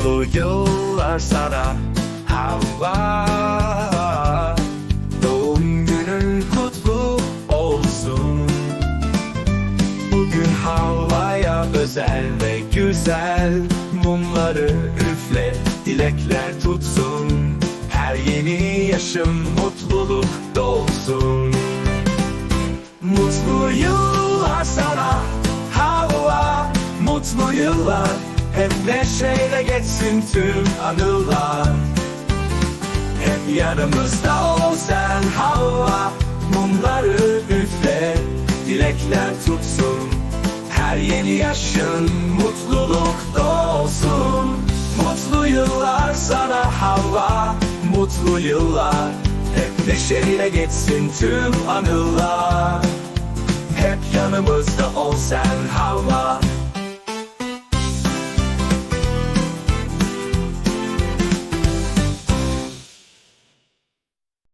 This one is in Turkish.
Mutlu yıllar sana. Havva Doğum günün kutlu olsun. Bugün havaya özel ve güzel. Mumları üfle, dilekler tutsun. Her yeni yaşım mutluluk dolsun. Mutlu yıllar sana. Hava. Mutlu yıllar Hep neşeyle geçsin tüm anılar. Hep yanımızda ol sen hava. Mumları üfle Dilekler tutsun. Her yeni yaşın mutluluk dolsun Mutlu yıllar sana hava. Mutlu yıllar. Hep neşeyle geçsin tüm anılar. Hep yanımızda ol sen hava